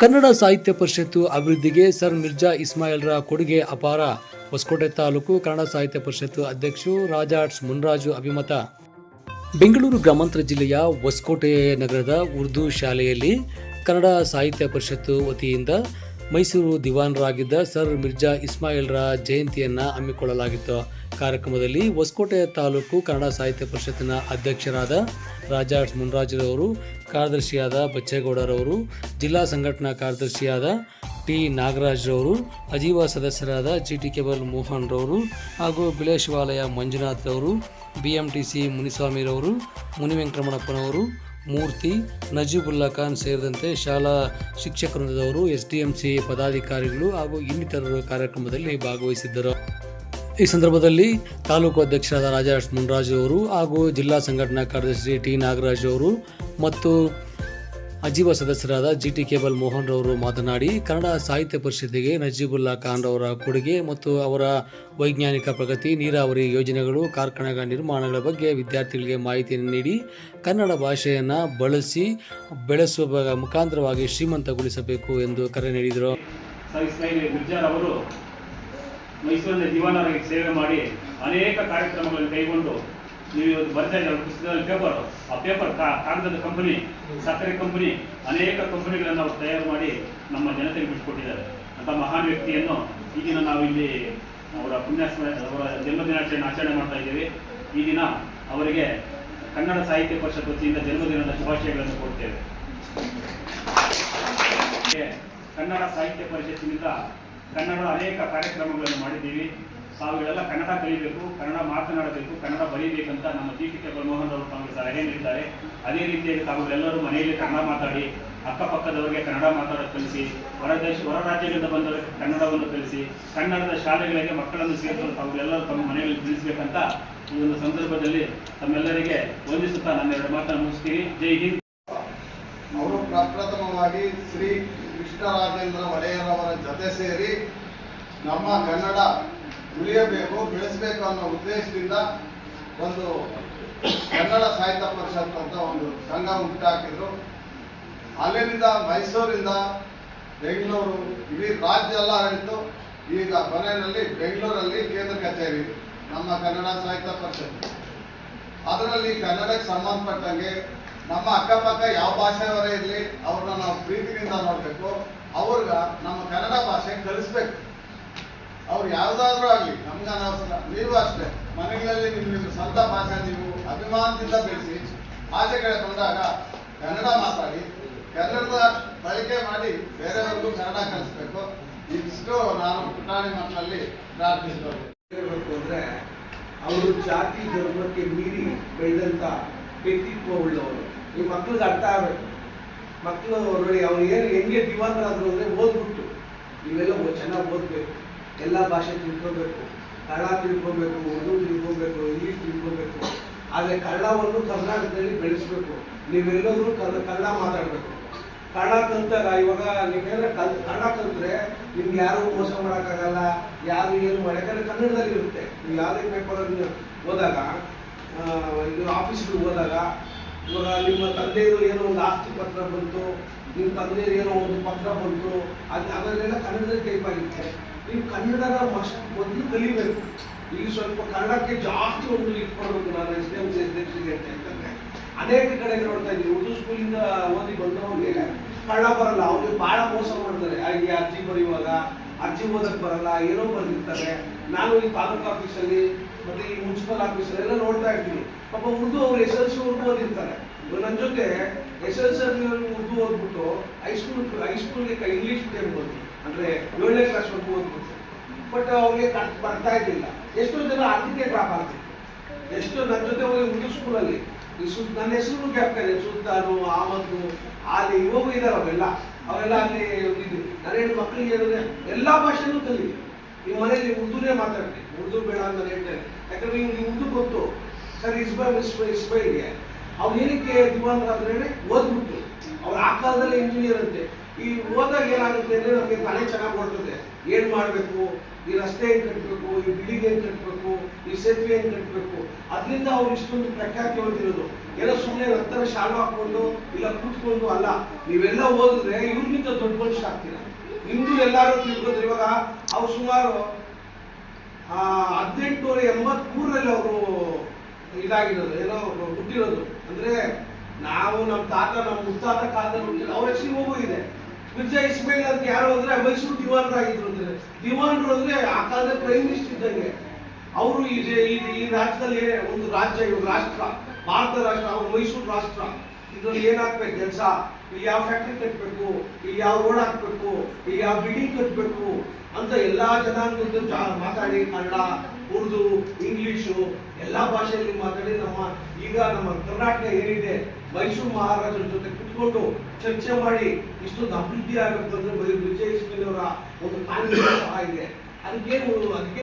ಕನ್ನಡ ಸಾಹಿತ್ಯ ಪರಿಷತ್ತು ಅಭಿವೃದ್ಧಿಗೆ ಸರ್ ಮಿರ್ಜಾ ಇಸ್ಮಾಯಿಲ್ರ ಕೊಡುಗೆ ಅಪಾರ. ಹೊಸಕೋಟೆ ತಾಲೂಕು ಕನ್ನಡ ಸಾಹಿತ್ಯ ಪರಿಷತ್ತು ಅಧ್ಯಕ್ಷರು ರಾಜಾಟ್ಸ್ ಮುನ್ರಾಜು ಅಭಿಮತ. ಬೆಂಗಳೂರು ಗ್ರಾಮಾಂತರ ಜಿಲ್ಲೆಯ ಹೊಸಕೋಟೆ ನಗರದ ಉರ್ದು ಶಾಲೆಯಲ್ಲಿ ಕನ್ನಡ ಸಾಹಿತ್ಯ ಪರಿಷತ್ತು ವತಿಯಿಂದ ಮೈಸೂರು ದಿವಾನರಾಗಿದ್ದ ಸರ್ ಮಿರ್ಜಾ ಇಸ್ಮಾಯಿಲ್ರ ಜಯಂತಿಯನ್ನು ಹಮ್ಮಿಕೊಳ್ಳಲಾಗಿತ್ತು. ಕಾರ್ಯಕ್ರಮದಲ್ಲಿ ಹೊಸಕೋಟೆ ತಾಲೂಕು ಕನ್ನಡ ಸಾಹಿತ್ಯ ಪರಿಷತ್ತಿನ ಅಧ್ಯಕ್ಷರಾದ ರಾಜಾ ಮುನ್ರಾಜರವರು, ಕಾರ್ಯದರ್ಶಿಯಾದ ಬಚ್ಚೇಗೌಡರವರು, ಜಿಲ್ಲಾ ಸಂಘಟನಾ ಕಾರ್ಯದರ್ಶಿಯಾದ ಟಿ ನಾಗರಾಜ್ರವರು, ಅಜೀವ ಸದಸ್ಯರಾದ ಜಿ ಟಿ ಕೇಬಲ್ ಮೋಹನ್ರವರು ಹಾಗೂ ಬಿಳೇಶಿವಾಲಯ ಮಂಜುನಾಥ್ ರವರು, ಬಿ ಎಂ ಟಿ ಸಿ ಮುನಿಸ್ವಾಮಿರವರು ಮುನಿವೆಂಕಟರಮಣಪ್ಪನವರು ಮೂರ್ತಿ ನಜೀಬುಲ್ಲಾ ಖಾನ್ ಸೇರಿದಂತೆ ಶಾಲಾ ಶಿಕ್ಷಕ ವೃಂದದವರು ಎಸ್ ಡಿ ಎಂ ಸಿ ಪದಾಧಿಕಾರಿಗಳು ಹಾಗೂ ಇನ್ನಿತರರು ಕಾರ್ಯಕ್ರಮದಲ್ಲಿ ಭಾಗವಹಿಸಿದ್ದರು. ಈ ಸಂದರ್ಭದಲ್ಲಿ ತಾಲೂಕು ಅಧ್ಯಕ್ಷರಾದ ರಾಜಾಸ್ ಮುನ್ರಾಜು ಅವರು ಹಾಗೂ ಜಿಲ್ಲಾ ಸಂಘಟನಾ ಕಾರ್ಯದರ್ಶಿ ಟಿ ನಾಗರಾಜ್ ಅವರು ಮತ್ತು ಅಜೀವ ಸದಸ್ಯರಾದ ಜಿ ಟಿ ಕೇಬಲ್ ಮೋಹನ್ ರವರು ಮಾತನಾಡಿ, ಕನ್ನಡ ಸಾಹಿತ್ಯ ಪರಿಷತ್ತಿಗೆ ನಜೀಬುಲ್ಲಾ ಖಾನ್ ರವರ ಕೊಡುಗೆ ಮತ್ತು ಅವರ ವೈಜ್ಞಾನಿಕ ಪ್ರಗತಿ, ನೀರಾವರಿ ಯೋಜನೆಗಳು, ಕಾರ್ಖಾನೆಗಳ ನಿರ್ಮಾಣಗಳ ಬಗ್ಗೆ ವಿದ್ಯಾರ್ಥಿಗಳಿಗೆ ಮಾಹಿತಿಯನ್ನು ನೀಡಿ, ಕನ್ನಡ ಭಾಷೆಯನ್ನು ಬಳಸಿ, ಬೆಳೆಸುವ ಮುಖಾಂತರವಾಗಿ ಶ್ರೀಮಂತಗೊಳಿಸಬೇಕು ಎಂದು ಕರೆ ನೀಡಿದರು. ಮೈಸೂರಿನ ಸೇವೆ ಮಾಡಿ ಅನೇಕ ಕಾರ್ಯಕ್ರಮಗಳನ್ನು ಕೈಗೊಂಡು ನೀವು ಇವತ್ತು ಬರ್ತಾ ಇದ್ದಾರೆ ಪುಸ್ತಕದಲ್ಲಿ ಪೇಪರ್ ಆ ಪೇಪರ್ ಕಾಗದದ ಕಂಪನಿ ಸಕ್ಕರೆ ಕಂಪನಿ ಅನೇಕ ಕಂಪನಿಗಳನ್ನು ಅವರು ತಯಾರು ಮಾಡಿ ನಮ್ಮ ಜನತೆಗೆ ಬಿಟ್ಟುಕೊಟ್ಟಿದ್ದಾರೆ. ಅಂತ ಮಹಾನ್ ವ್ಯಕ್ತಿಯನ್ನು ಈ ದಿನ ನಾವು ಇಲ್ಲಿ ಅವರ ಪುಣ್ಯಸ್ಮರಣೆ ಅವರ ಜನ್ಮದಿನಾಚರಣೆ ಆಚರಣೆ ಮಾಡ್ತಾ ಇದ್ದೀವಿ. ಈ ದಿನ ಅವರಿಗೆ ಕನ್ನಡ ಸಾಹಿತ್ಯ ಪರಿಷತ್ ವತಿಯಿಂದ ಜನ್ಮದಿನದ ಶುಭಾಶಯಗಳನ್ನು ಕೊಡ್ತೇವೆ ಕನ್ನಡ ಸಾಹಿತ್ಯ ಪರಿಷತ್ತಿನಿಂದ ಕನ್ನಡದ ಅನೇಕ ಕಾರ್ಯಕ್ರಮಗಳನ್ನು ಮಾಡಿದ್ದೀವಿ. ತಾವುಗಳೆಲ್ಲ ಕನ್ನಡ ಕಲಿಬೇಕು, ಕನ್ನಡ ಮಾತನಾಡಬೇಕು, ಕನ್ನಡ ಬರೀಬೇಕಂತ ನಮ್ಮ ದೀಪಿಕೆ ಬ್ರಹ್ಮೋಹನ್ ಅವರು ತಮಗೆ ಸಲಹೆ ನೀಡಿದ್ದಾರೆ. ಅದೇ ರೀತಿಯಾಗಿ ತಾವುಗಳೆಲ್ಲರೂ ಮನೆಯಲ್ಲಿ ಕನ್ನಡ ಮಾತಾಡಿ, ಅಕ್ಕಪಕ್ಕದವರಿಗೆ ಕನ್ನಡ ಮಾತಾಡೋದು ಕಲಿಸಿ, ಹೊರ ದೇಶ, ಹೊರ ರಾಜ್ಯಗಳಿಂದ ಬಂದವರಿಗೆ ಕನ್ನಡವನ್ನು ಕಲಿಸಿ, ಕನ್ನಡದ ಶಾಲೆಗಳಿಗೆ ಮಕ್ಕಳನ್ನು ಸೇರಿಸಲು ತಾವುಗಳೆಲ್ಲರೂ ತಮ್ಮ ಮನೆಯಲ್ಲಿ ತಿಳಿಸಬೇಕಂತ ಈ ಒಂದು ಸಂದರ್ಭದಲ್ಲಿ ತಮ್ಮೆಲ್ಲರಿಗೆ ವಂದಿಸುತ್ತಾ ನನ್ನ ಎರಡು ಮಾತನ್ನು ಮುಗಿಸ್ತೀನಿ. ಜೈ ಹಿಂದ್. ಅವರು ಪ್ರಪ್ರಥಮವಾಗಿ ಶ್ರೀ ಕೃಷ್ಣರಾಜೇಂದ್ರ ಒಡೆಯರವರ ಜೊತೆ ಸೇರಿ ನಮ್ಮ ಕನ್ನಡ ಉಳಿಯಬೇಕು, ಬೆಳೆಸಬೇಕು ಅನ್ನೋ ಉದ್ದೇಶದಿಂದ ಒಂದು ಕನ್ನಡ ಸಾಹಿತ್ಯ ಪರಿಷತ್ ಅಂತ ಒಂದು ಸಂಘ ಉಂಟಾಕಿದ್ರು ಅಲ್ಲಿಂದ ಮೈಸೂರಿಂದ ಬೆಂಗಳೂರು, ಇಡೀ ರಾಜ್ಯ ಎಲ್ಲ ಹರಿತು ಈಗ ಕೊನೆಯಲ್ಲಿ ಬೆಂಗಳೂರಲ್ಲಿ ಕೇಂದ್ರ ಕಚೇರಿ ನಮ್ಮ ಕನ್ನಡ ಸಾಹಿತ್ಯ ಪರಿಷತ್. ಅದರಲ್ಲಿ ಕನ್ನಡಕ್ಕೆ ಸಂಬಂಧಪಟ್ಟಂಗೆ ನಮ್ಮ ಅಕ್ಕಪಕ್ಕ ಯಾವ ಭಾಷೆಯವರೇ ಇರಲಿ, ಅವ್ರನ್ನ ನಾವು ಪ್ರೀತಿಯಿಂದ ನೋಡಬೇಕು. ಅವ್ರಿಗೆ ನಮ್ಮ ಕನ್ನಡ ಭಾಷೆ ಕಲಿಸ್ಬೇಕು. ಅವ್ರು ಯಾವುದಾದ್ರೂ ಆಗಲಿ, ನಮ್ಗೆ ಅನವಸರ ನೀವು ಅಷ್ಟೇ. ಮನೆಗಳಲ್ಲಿ ನಿಮ್ಮ ಸ್ವಂತ ಭಾಷೆ ನೀವು ಅಭಿಮಾನದಿಂದ ಬೆಳೆಸಿ, ಭಾಷೆ ಬಂದಾಗ ಕನ್ನಡ ಮಾತಾಡಿ, ಕನ್ನಡದ ಬಳಕೆ ಮಾಡಿ ಬೇರೆಯವ್ರಿಗೂ ಕನ್ನಡ ಕಲಿಸ್ಬೇಕು. ಇಷ್ಟು ನಾನು ಪುಟಾಣಿ ಮಕ್ಕಳಲ್ಲಿ ಪ್ರಾರ್ಥಿಸಬೇಕು ಅಂದ್ರೆ, ಅವರು ಜಾತಿ, ಧರ್ಮಕ್ಕೆ ಮೀರಿ ಬೆಳೆದಂತ ವ್ಯಕ್ತಿತ್ವ ಉಳ್ಳವರು. ಈ ಮಕ್ಳಿಗೆ ಅರ್ಥ ಆಗಬೇಕು. ಮಕ್ಕಳು ನೋಡಿ, ಅವ್ರು ಏನು ಹೆಂಗೆ ದಿವಾಂತರಾದ್ರು ಅಂದರೆ ಓದ್ಬಿಟ್ಟು ಇವೆಲ್ಲ ಚೆನ್ನಾಗಿ ಓದ್ಬೇಕು. ಎಲ್ಲ ಭಾಷೆ ತಿಳ್ಕೊಬೇಕು. ಕನ್ನಡ ತಿಳ್ಕೊಬೇಕು, ಉರ್ದು ತಿಳ್ಕೊಬೇಕು, ಇಂಗ್ಲೀಷ್ ತಿಳ್ಕೊಬೇಕು. ಆದರೆ ಕನ್ನಡವನ್ನು ಕರ್ನಾಟಕದಲ್ಲಿ ಬೆಳೆಸ್ಬೇಕು. ನೀವೆಲ್ಲರೂ ಕನ್ನಡ ಮಾತಾಡ್ಬೇಕು. ಕನ್ನಡ ಕಲ್ತಾಗ ಇವಾಗ ನೀವೇನ ಕಲ್, ಕನ್ನಡ ಕಲ್ತ್ರೆ ನಿಮ್ಗೆ ಯಾರು ಮೋಸ ಮಾಡೋಕ್ಕಾಗಲ್ಲ. ಯಾರು ಏನು ಮಾಡ್ಯಾಕಂದ್ರೆ ಕನ್ನಡದಲ್ಲಿ ಇರುತ್ತೆ ನೀವು ಯಾವುದೇ ಪೇಪರ್ ಹೋದಾಗ ಇದು ಆಫೀಸ್ಗೆ ಹೋದಾಗ ಇವಾಗ ನಿಮ್ಮ ತಂದೆಯವರು ಏನೋ ಒಂದು ಆಸ್ತಿ ಪತ್ರ ಬಂತು, ನಿಮ್ಮ ತಂದೆಯವರು ಏನೋ ಒಂದು ಪತ್ರ ಬಂತು, ಅದು ಅದರಲ್ಲೆಲ್ಲ ಕನ್ನಡದಲ್ಲಿ ಟೈಪ್ ಆಗಿರುತ್ತೆ. ನೀವು ಕನ್ನಡನ ಮಸ್ಟ್ ಮೊದಲು ಕಲಿಬೇಕು. ಈಗ ಸ್ವಲ್ಪ ಕನ್ನಡಕ್ಕೆ ಜಾಸ್ತಿ ಒಂದು ಇಟ್ಕೊಳ್ಬೇಕು ನಾನು S D M C S D ಅಂತ ಯಾಕಂದ್ರೆ ಅನೇಕ ಕಡೆ ನೋಡ್ತಾ ಇದ್ದೀವಿ ಉರ್ದು ಸ್ಕೂಲಿಂದ ಓದಿ ಬಂದವನಿಗೆ ಕನ್ನಡ ಬರಲ್ಲ. ಅವ್ರಿಗೆ ಬಹಳ ಮೋಸ ಮಾಡ್ತಾರೆ. ಹಾಗೆ ಅರ್ಜಿ ಬರೆಯುವಾಗ ಅರ್ಜಿ ಓದಕ್ಕೆ ಬರಲ್ಲ, ಏನೋ ಬಂದಿರ್ತಾರೆ. ನಾನು ಈ ತಾಲೂಕು ಆಫೀಸಲ್ಲಿ ಮತ್ತೆ ಈ ಮುನ್ಸಿಪಲ್ ಆಫೀಸರ್ ಎಲ್ಲ ನೋಡ್ತಾ ಇರ್ತೀನಿ ಪಾಪ ಉರ್ದು ಅವ್ರು ಎಸ್ ಎಲ್ ಸಿ ಉರ್ದು ಓದಿರ್ತಾರೆ. ನನ್ನ ಜೊತೆ ಎಸ್ ಎಲ್ ಸಿ ಉರ್ದು ಓದ್ಬಿಟ್ಟು ಹೈಸ್ಕೂಲ್ ಹೈಸ್ಕೂಲ್ಗೆ ಇಂಗ್ಲೀಷ್ ಮೀಡಿಯಂ ಓದಿ ಅಂದ್ರೆ ಏಳನೇ ಕ್ಲಾಸ್ ವರೆಗೂ ಓದ್ಬಿಟ್ಟು ಬಟ್ ಅವ್ರಿಗೆ ಬರ್ತಾ ಇದ್ದಿಲ್ಲ ಎಷ್ಟೋ ಜನ ಅದಕ್ಕೆ ಡ್ರಾಪ್ ಆಗ್ತಿತ್ತು. ಎಷ್ಟೋ ನನ್ನ ಜೊತೆ ಹೋಗಿ ಉರ್ದು ಸ್ಕೂಲಲ್ಲಿ ನನ್ನ ಹೆಸರು ಜ್ಞಾಪಕ ಸುಲ್ತಾನು ಆಮದು ಆಲಿ ಇವಾಗ ಇದಾರೆ ಅವೆಲ್ಲ ಅವೆಲ್ಲ ಅಲ್ಲಿ ನನ್ನ ಮಕ್ಕಳಿಗೆ ಹೇಳಿದ್ರೆ ಎಲ್ಲಾ ಭಾಷೆನೂ ಕಲಿ ನಿಮ್ಮ ಮನೆಯಲ್ಲಿ ಉರ್ದುನೇ ಮಾತಾಡ್ರಿ ಉರ್ದು ಬೇಡ ಅಂತ ಹೇಳ್ತೇನೆ. ಯಾಕಂದ್ರೆ ನಿಮ್ಗೆ ಉರ್ದು ಗೊತ್ತು. ಸರ್ ಇಸ್ಬಾಲ್ ಇಸ್ಬೈಲ್ಗೆ ಅವ್ರು ಏನಕ್ಕೆ ಹೇಳಿ ಓದ್ಬಿಟ್ಟು. ಅವ್ರು ಆ ಕಾಲದಲ್ಲಿ ಇಂಜಿನಿಯರ್ ಅಂತೆ. ಈ ಓದಾಗ ಏನಾಗುತ್ತೆ ಅಂದ್ರೆ ನಮಗೆ ತಲೆ ಚೆನ್ನಾಗಿ ಓಡ್ತದೆ. ಏನ್ ಮಾಡ್ಬೇಕು? ಈ ರಸ್ತೆ ಏನ್ ಕಟ್ಟಬೇಕು ಈ ಬಿಲ್ಡಿಂಗ್ ಏನ್ ಕಟ್ಟಬೇಕು ಈ ಸೇತುವೆ ಹೆಂಗೆ ಕಟ್ಟಬೇಕು ಅದರಿಂದ ಅವ್ರು ಇಷ್ಟೊಂದು ಪ್ರಖ್ಯಾತಿ ಹೊಂದಿರೋದು. ಎಲ್ಲ ಸುಮ್ಮನೆ ನಂತರ ಶಾಲು ಹಾಕೊಂಡು ಇಲ್ಲ ಕೂತ್ಕೊಂಡು ಅಲ್ಲ. ನೀವೆಲ್ಲ ಓದಿದ್ರೆ ಇವ್ರಿಗಿಂತ ದೊಡ್ಡ ಮನುಷ್ಯ ಆಗ್ತೀರಾ? ನಿಮ್ದು ಎಲ್ಲರೂ ತಿಳ್ಕೊಂಡ್ರೆ ಇವಾಗ ಅವ್ರು ಸುಮಾರು ಹದಿನೆಂಟುನೂರ ಎಂಬತ್ಮೂರರಲ್ಲಿ ಅವರು ಇದಾಗಿರೋದು, ಏನೋ ಹುಟ್ಟಿರೋದು. ಅಂದ್ರೆ ನಾವು ನಮ್ಮ ತಾತ, ನಮ್ಮ ಮುತ್ತಾತ ಕಾಲದಲ್ಲಿ ಹುಟ್ಟಿಲ್ಲ. ಅವ್ರ ಹೆಸರು ಹೋಗಿದೆ. ಮಿರ್ಜಾ ಇಸ್ಮೇಲ್ ಅಂತ ಯಾರು ಅಂದ್ರೆ ಮೈಸೂರು ದಿವಾನ್ರು ಆಗಿದ್ರು ಅಂದ್ರೆ, ದಿವಾನ್ರು ಅಂದ್ರೆ ಆ ಕಾಲದಲ್ಲಿ ಪ್ರೈಮ್ ಮಿನಿಸ್ಟರ್ ಇದ್ದಂಗೆ. ಅವರು ಈ ರಾಜ್ಯದಲ್ಲಿ ಒಂದು ರಾಜ್ಯ, ಇವಾಗ ರಾಷ್ಟ್ರ ಭಾರತ ರಾಷ್ಟ್ರ, ಅವ್ರು ಮೈಸೂರು ರಾಷ್ಟ್ರ. ಇದ್ರಲ್ಲಿ ಏನಾಗ್ಬೇಕು ಕೆಲಸ? ಇಲ್ಲಿ ಯಾವ ಫ್ಯಾಕ್ಟ್ರಿ ಕಟ್ಟಬೇಕು ಇಲ್ಲಿ ಯಾವ ರೋಡ್ ಹಾಕ್ಬೇಕು? ಇಲ್ಲಿ ಯಾವ ಬಿಲ್ಡಿಂಗ್ ಕಟ್ಟಬೇಕು ಅಂತ ಎಲ್ಲಾ ಜನಾಂಗದ ಮಾತಾಡಿ ಕನ್ನಡ, ಉರ್ದು, ಇಂಗ್ಲಿಷು, ಎಲ್ಲಾ ಭಾಷೆಯಲ್ಲಿ ಮಾತಾಡಿ ನಮ್ಮ ಈಗ ನಮ್ಮ ಕರ್ನಾಟಕ ಏನಿದೆ, ಮೈಸೂರು ಮಹಾರಾಜರ ಜೊತೆ ಕುತ್ಕೊಂಡು ಚರ್ಚೆ ಮಾಡಿ ಇಷ್ಟೊಂದು ಅಭಿವೃದ್ಧಿ ಆಗಬೇಕಂದ್ರೆ ಬರೀ ವಿಜಯ ಅವರ ಒಂದು ಕಾನೂನು ಸಹ ಇದೆ. ಅದಕ್ಕೇನು ಅದಕ್ಕೆ